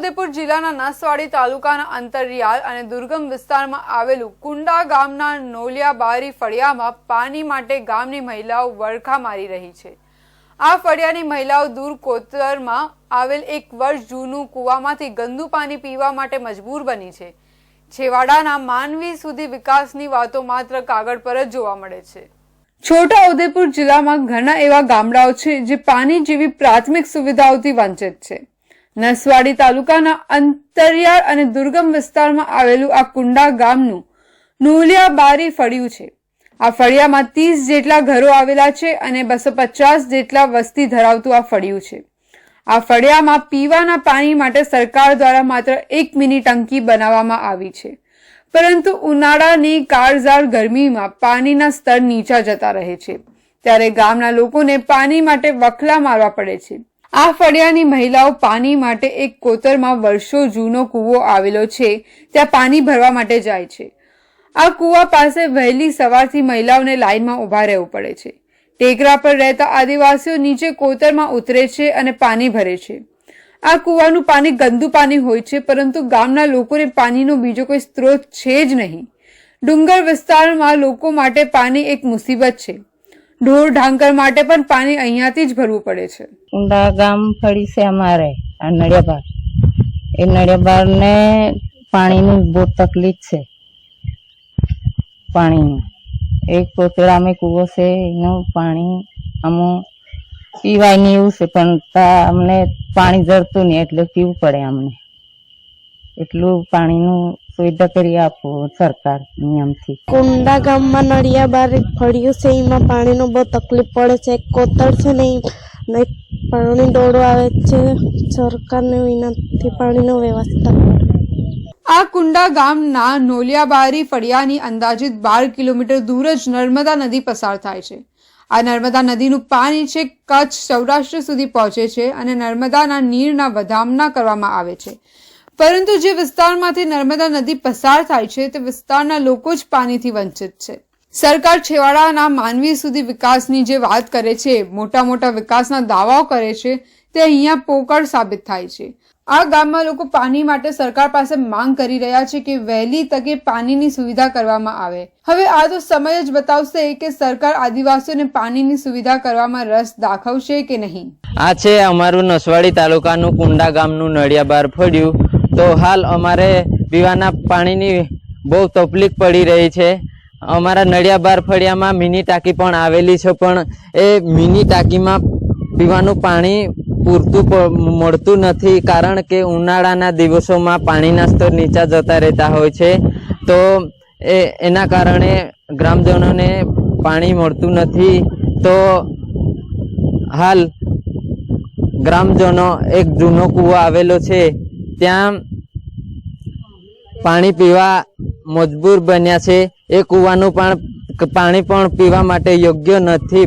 છોટાઉદેપુર જિલ્લાના નસવાડી તાલુકાના અંતરિયાળ અને દુર્ગમ વિસ્તારમાં આવેલું કુંડા ગામના નોલિયાબારી ફળિયામાં પાણી માટે ગામની મહિલાઓ વરખા મારી રહી છે. આ ફળિયાની મહિલાઓ દૂર કોતરમાં આવેલ એક વર્ષ જૂનું કૂવામાંથી ગંદુ પાણી પીવા માટે મજબૂર બની છે. છેવાડાના માનવી સુધી વિકાસની વાતો માત્ર કાગળ પર જ જોવા મળે છે. છોટા ઉદેપુર જિલ્લામાં ઘણા એવા ગામડાઓ છે જે પાણી જેવી પ્રાથમિક સુવિધાઓથી વંચિત છે. નસવાડી તાલુકાના અંતરિયાળ અને દુર્ગમ વિસ્તારમાં આવેલું આ કુંડા ગામનું નુલિયા બારી ફળિયું છે. આ ફળિયામાં ત્રીસ જેટલા ઘરો આવેલા છે અને બસો પચાસ જેટલા વસ્તી ધરાવતું આ ફળિયું છે. આ ફળિયામાં પીવાના પાણી માટે સરકાર દ્વારા માત્ર એક મિની ટંકી બનાવવામાં આવી છે. પરંતુ ઉનાળાની કાળઝાળ ગરમીમાં પાણીના સ્તર નીચા જતા રહે છે. ત્યારે ગામના લોકોને પાણી માટે વખલા મારવા પડે છે. આ ફળિયાની મહિલાઓ પાણી માટે એક કોતરમાં વર્ષો જૂનો કૂવો આવેલો છે. ત્યાં પાણી ભરવા માટે જાય છે. આ કૂવા પાસે વહેલી સવારથી મહિલાઓને લાઇનમાં ઊભા રહેવું પડે છે. ટેકરા પર રહેતા આદિવાસીઓ નીચે કોતરમાં ઉતરે છે અને પાણી ભરે છે. આ કૂવાનું પાણી ગંદુ પાણી હોય છે, પરંતુ ગામના લોકોને પાણીનો બીજો કોઈ સ્ત્રોત છે જ નહીં. ડુંગર વિસ્તારમાં લોકો માટે પાણી એક મુસીબત છે. ઢોર ઢાંકર માટે પણ પાણી અહીંયાથી જ ભરવું પડે છે. ઊંડા ગામ ફરી છે અમારે, આ નડિયાબાર એ નડિયાબાર ને પાણીની બહુ તકલીફ છે. પાણીની. એક કોતરામાં કૂવો છે, એનું પાણી અમુ પીવાય નહીં એવું છે, પણ અમને પાણી જરતું નહીં, એટલે પીવું પડે અમને. એટલું પાણીનું સુવિધા કરી આપો સરકાર નિયમથી. કુંડા ગામમાં નળિયા બાર ફળિયું છે એમાં પાણીનો બહુ તકલીફ પડે છે કોતર છે ને ને પાણી દોડો આવે છે સરકારને વિનંતી પાણીનો વ્યવસ્થા આ કુંડા ગામના નોલિયાબારી ફળિયાની અંદાજિત બાર કિલોમીટર દૂર જ નર્મદા નદી પસાર થાય છે. આ નર્મદા નદીનું પાણી છે કચ્છ સૌરાષ્ટ્ર સુધી પહોંચે છે અને નર્મદાના નીરના વધામણા કરવામાં આવે છે. પરંતુ જે વિસ્તારમાંથી નર્મદા નદી પસાર થાય છે, તે વિસ્તારના લોકો જ પાણીથી વંચિત છે. સરકાર છેવાડાના માનવી સુધી વિકાસની જે વાત કરે છે, મોટા મોટા વિકાસના દાવાઓ કરે છે, તે અહીંયા પોકળ સાબિત થાય છે. આ ગામમાં લોકો પાણી માટે સરકાર પાસે માંગ કરી રહ્યા છે કે વહેલી તકે પાણીની સુવિધા કરવામાં આવે. હવે આ તો સમય જ બતાવશે કે સરકાર આદિવાસીઓને પાણીની સુવિધા કરવામાં રસ દાખવશે કે નહીં. આ છે અમારું નસવાડી તાલુકાનું કુંડા ગામનું નડિયાબાર ફળ્યું તો હાલ અમારે પીવાના પાણીની બહુ તકલીફ પડી રહી છે. અમારા નડિયા ફળિયામાં મિની ટાંકી પણ આવેલી છે, પણ એ મિની ટાંકીમાં પીવાનું પાણી પૂરતું મળતું નથી, કારણ કે ઉનાળાના દિવસોમાં પાણીના સ્તર નીચા જતા રહેતા હોય છે. તો એ, એના કારણે ગ્રામજનોને પાણી મળતું નથી. તો હાલ ગ્રામજનો, એક જૂનો કૂવો આવેલો છે, ત્યાં પાણી પીવા મજબૂર બન્યા છે. એ કૂવાનું પણ પાણી પણ પીવા માટે યોગ્ય નથી.